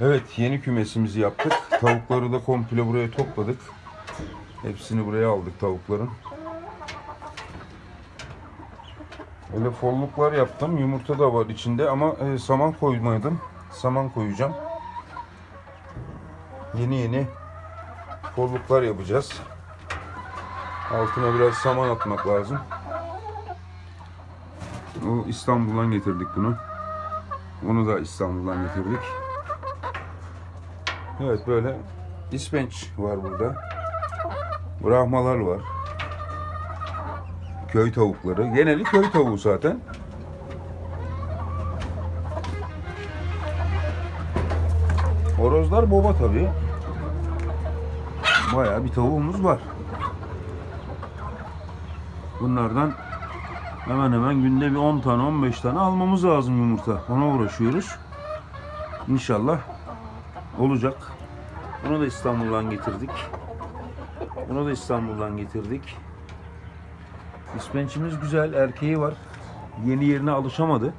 Evet yeni kümesimizi yaptık. Tavukları da komple buraya topladık. Hepsini buraya aldık tavukların. Öyle folluklar yaptım. Yumurta da var içinde ama e, saman koymadım. Saman koyacağım. Yeni yeni folluklar yapacağız. Altına biraz saman atmak lazım. O İstanbul'dan getirdik bunu. Onu da İstanbul'dan getirdik. Evet böyle ispenç var burada. Brahmalar var. Köy tavukları. Geneli köy tavuğu zaten. Horozlar boba tabii. Bayağı bir tavuğumuz var. Bunlardan hemen hemen günde bir 10 tane 15 tane almamız lazım yumurta. Ona uğraşıyoruz. İnşallah olacak. Bunu da İstanbul'dan getirdik. Bunu da İstanbul'dan getirdik. İspençimiz güzel, erkeği var. Yeni yerine alışamadı.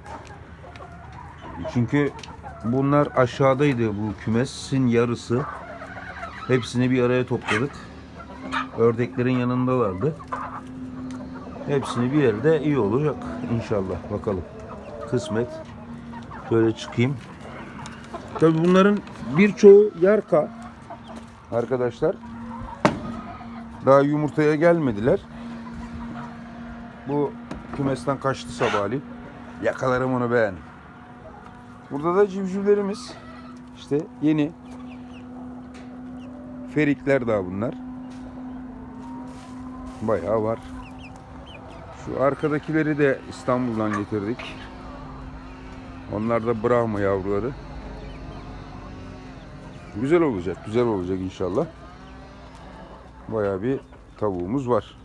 Çünkü bunlar aşağıdaydı bu kümesin yarısı. Hepsini bir araya topladık. Ördeklerin yanındalardı. Hepsini bir yerde iyi olacak inşallah bakalım. Kısmet. Şöyle çıkayım. Tabii bunların birçoğu yarka arkadaşlar. Daha yumurtaya gelmediler. Bu kümesten kaçtı sabahleyin. Yakalarım onu ben. Burada da civcivlerimiz. İşte yeni. Ferikler daha bunlar. Bayağı var. Şu arkadakileri de İstanbul'dan getirdik. Onlar da Brahma yavruları. Güzel olacak, güzel olacak inşallah. Bayağı bir tavuğumuz var.